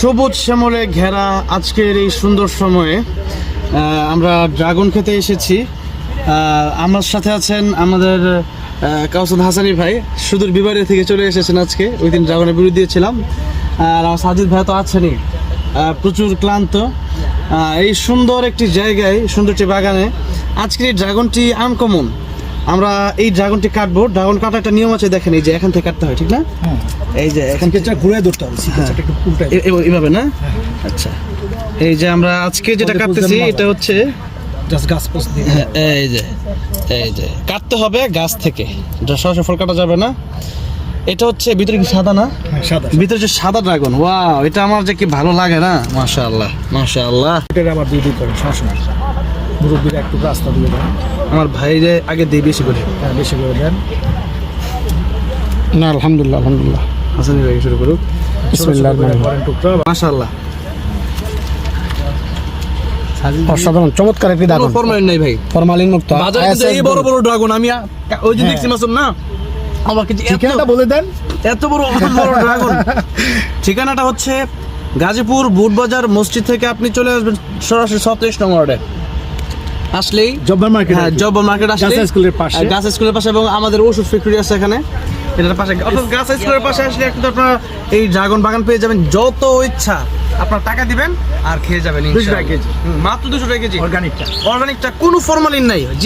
সবুজ শ্যামলে ঘেরা আজকের এই সুন্দর সময়ে আমরা ড্রাগন খেতে এসেছি। আমার সাথে আছেন আমাদের কাউসাদ হাসানি ভাই। সুদূর বিবাড়ি থেকে চলে এসেছেন আজকে। ওই দিন ড্রাগনের বিরুদ্ধে দিয়েছিলাম। আর আমার সাজিদ ভাই তো আছেনই। প্রচুর ক্লান্ত। এই সুন্দর একটি জায়গায়, সুন্দর একটি বাগানে, আজকের এই ড্রাগনটি আনকমন। আমরা এই ড্রাগনটি কাটবো। ড্রাগন কাটার একটা নিয়ম আছে দেখেন এই যে এখান থেকে কাটতে হয় ঠিক না? এই যে এখান থেকে ঘুরে ধরতে হবে সিকেচটা একটু উল্টাই এ- এ- এভাবে না? আচ্ছা। এই যে আমরা আজকে যেটা কাটতেছি এটা হচ্ছে হ্যাঁ, এই যে এই যে। কাটতে হবে গাছ থেকে। সরাসরি ফল কাটা যাবে না। এটা হচ্ছে ভিতরে কি সাদা না? হ্যাঁ, সাদা ভিতরে যে সাদা ড্রাগন ওয়াও এটা আমার যে কি ভালো লাগে না? মাশাআল্লাহ মাশাআল্লাহ। আবার দুই দুই করেন সমস্যা নাই মুরব্বীরা একটু রাস্তা দিয়ে দেন। আমার ভাইরে আগে দিই বেশি করে। হ্যাঁ বেশি করে দেন। না আলহামদুলিল্লাহ আলহামদুলিল্লাহ। হাসানি ভাই শুরু করুক। করে টুকরা মাশাআল্লাহ। অসাধারণ চমৎকার একটি ড্রাগন ফরমালিন নাই ভাই। ফরমালিন মুক্ত। বাজারে এই বড় বড় ড্রাগন আমি ওই যে দেখছি মাসুম না? এত- ঠিকানাটা বলে দেন। এত বড় বড় ড্রাগন। ঠিকানাটা হচ্ছে গাজীপুর বুটবাজার মসজিদ থেকে আপনি চলে আসবেন সরাসরি সতেইশ নম্বর ওয়ার্ডে। আসলেই জব্বার মার্কেট হ্যাঁ জব মার্কেট আসলে স্কুলের পাশে। গাছ স্কুলের পাশে এবং আমাদের ওষুধ ফ্যাক্টরি আছে এখানে। এটার পাশে অর্থাৎ গাছ স্কুলের পাশে আসলে একটু আপনারা এই ড্রাগন বাগান পেয়ে যাবেন। যত ইচ্ছা আপনার টাকা দিবেন আর খেয়ে যাবেন দুশো টাকা কেজি। মাত্র দুশো টাকা কেজি। অর্গানিকটা অর্গানিকটা কোনো ফরমালিন নাই।